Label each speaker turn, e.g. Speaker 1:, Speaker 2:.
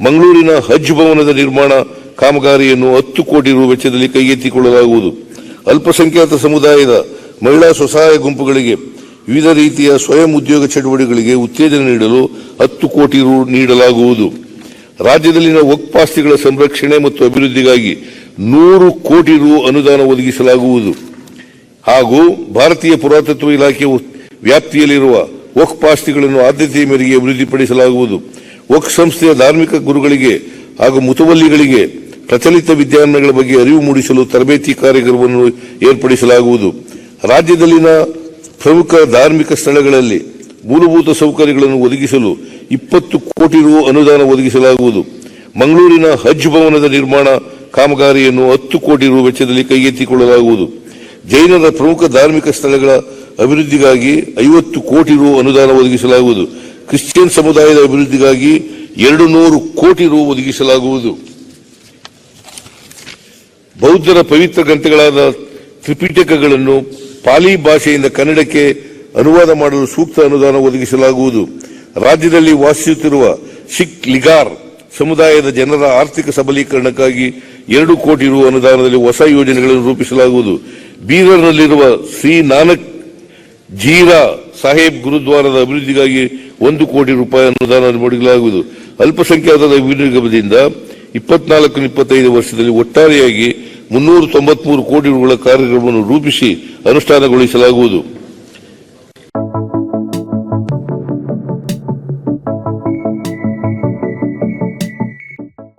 Speaker 1: ಮಂಗಳೂರಿನ ಹಜ್ ಭವನದ ನಿರ್ಮಾಣ ಕಾಮಗಾರಿಯನ್ನು ಹತ್ತು ಕೋಟಿ ರು ವೆಚ್ಚದಲ್ಲಿ ಕೈಗೆತ್ತಿಕೊಳ್ಳಲಾಗುವುದು. ಅಲ್ಪಸಂಖ್ಯಾತ ಸಮುದಾಯದ ಮಹಿಳಾ ಸ್ವಸಹಾಯ ಗುಂಪುಗಳಿಗೆ ವಿವಿಧ ರೀತಿಯ ಸ್ವಯಂ ಉದ್ಯೋಗ ಚಟುವಟಿಕೆಗಳಿಗೆ ಉತ್ತೇಜನ ನೀಡಲು ಹತ್ತು ಕೋಟಿ ರು ನೀಡಲಾಗುವುದು. ರಾಜ್ಯದಲ್ಲಿನ ಒಕ್ಪಾಸ್ತಿಗಳ ಸಂರಕ್ಷಣೆ ಮತ್ತು ಅಭಿವೃದ್ಧಿಗಾಗಿ ನೂರು ಕೋಟಿ ರು ಅನುದಾನ ಒದಗಿಸಲಾಗುವುದು. ಹಾಗೂ ಭಾರತೀಯ ಪುರಾತತ್ವ ಇಲಾಖೆ ವ್ಯಾಪ್ತಿಯಲ್ಲಿರುವ ಒಕ್ಪಾಸ್ತಿಗಳನ್ನು ಆದ್ಯತೆಯ ಮೇರೆಗೆ ಅಭಿವೃದ್ಧಿಪಡಿಸಲಾಗುವುದು. ವಕ್ ಸಂಸ್ಥೆಯ ಧಾರ್ಮಿಕ ಗುರುಗಳಿಗೆ ಹಾಗೂ ಮುತುವಲ್ಲಿಗಳಿಗೆ ಪ್ರಚಲಿತ ವಿದ್ಯಾರ್ಥಿಗಳ ಬಗ್ಗೆ ಅರಿವು ಮೂಡಿಸಲು ತರಬೇತಿ ಕಾರ್ಯಕ್ರಮವನ್ನು ಏರ್ಪಡಿಸಲಾಗುವುದು. ರಾಜ್ಯದಲ್ಲಿನ ಪ್ರಮುಖ ಧಾರ್ಮಿಕ ಸ್ಥಳಗಳಲ್ಲಿ ಮೂಲಭೂತ ಸೌಕರ್ಯಗಳನ್ನು ಒದಗಿಸಲು ಇಪ್ಪತ್ತು ಕೋಟಿ ರು ಅನುದಾನ ಒದಗಿಸಲಾಗುವುದು. ಮಂಗಳೂರಿನ ಹಜ್ ಭವನದ ನಿರ್ಮಾಣ ಕಾಮಗಾರಿಯನ್ನು ಹತ್ತು ಕೋಟಿ ರು ವೆಚ್ಚದಲ್ಲಿ ಕೈಗೆತ್ತಿಕೊಳ್ಳಲಾಗುವುದು. ಜೈನರ ಪ್ರಮುಖ ಧಾರ್ಮಿಕ ಸ್ಥಳಗಳ ಅಭಿವೃದ್ಧಿಗಾಗಿ ಐವತ್ತು ಕೋಟಿ ರು ಅನುದಾನ ಒದಗಿಸಲಾಗುವುದು. ಕ್ರಿಶ್ಚಿಯನ್ ಸಮುದಾಯದ ಅಭಿವೃದ್ಧಿಗಾಗಿ ಎರಡು ನೂರು ಕೋಟಿ ರು ಒದಗಿಸಲಾಗುವುದು. ಬೌದ್ಧರ ಪವಿತ್ರ ಗ್ರಂಥಗಳಾದ ತ್ರಿಪಿಟಕಗಳನ್ನು ಪಾಲಿ ಭಾಷೆಯಿಂದ ಕನ್ನಡಕ್ಕೆ ಅನುವಾದ ಮಾಡಲು ಸೂಕ್ತ ಅನುದಾನ ಒದಗಿಸಲಾಗುವುದು. ರಾಜ್ಯದಲ್ಲಿ ವಾಸಿಸುತ್ತಿರುವ ಸಿಖ್ ಲಿಗಾರ್ ಸಮುದಾಯದ ಜನರ ಆರ್ಥಿಕ ಸಬಲೀಕರಣಕ್ಕಾಗಿ ಎರಡು ಕೋಟಿ ರು ಅನುದಾನದಲ್ಲಿ ಹೊಸ ಯೋಜನೆಗಳನ್ನು ರೂಪಿಸಲಾಗುವುದು. ಬೀದರ್ನಲ್ಲಿರುವ ಶ್ರೀ ನಾನಕ್ ಜೀರಾ ಸಾಹೇಬ್ ಗುರುದ್ವಾರದ ಅಭಿವೃದ್ಧಿಗಾಗಿ ಒಂದು ಕೋಟಿ ರೂಪಾಯಿ ಅನುದಾನ ನೀಡಲಾಗುವುದು ಅಲ್ಪಸಂಖ್ಯಾತರ ಅಭಿವೃದ್ಧಿಯಿಂದ ಇಪ್ಪತ್ನಾಲ್ಕು ಇಪ್ಪತ್ತೈದು ವರ್ಷದಲ್ಲಿ ಒಟ್ಟಾರೆಯಾಗಿ ಮುನ್ನೂರ ತೊಂಬತ್ಮೂರು ಕೋಟಿ ರುಗಳ ಕಾರ್ಯಕ್ರಮವನ್ನು ರೂಪಿಸಿ ಅನುಷ್ಠಾನಗೊಳಿಸಲಾಗುವುದು.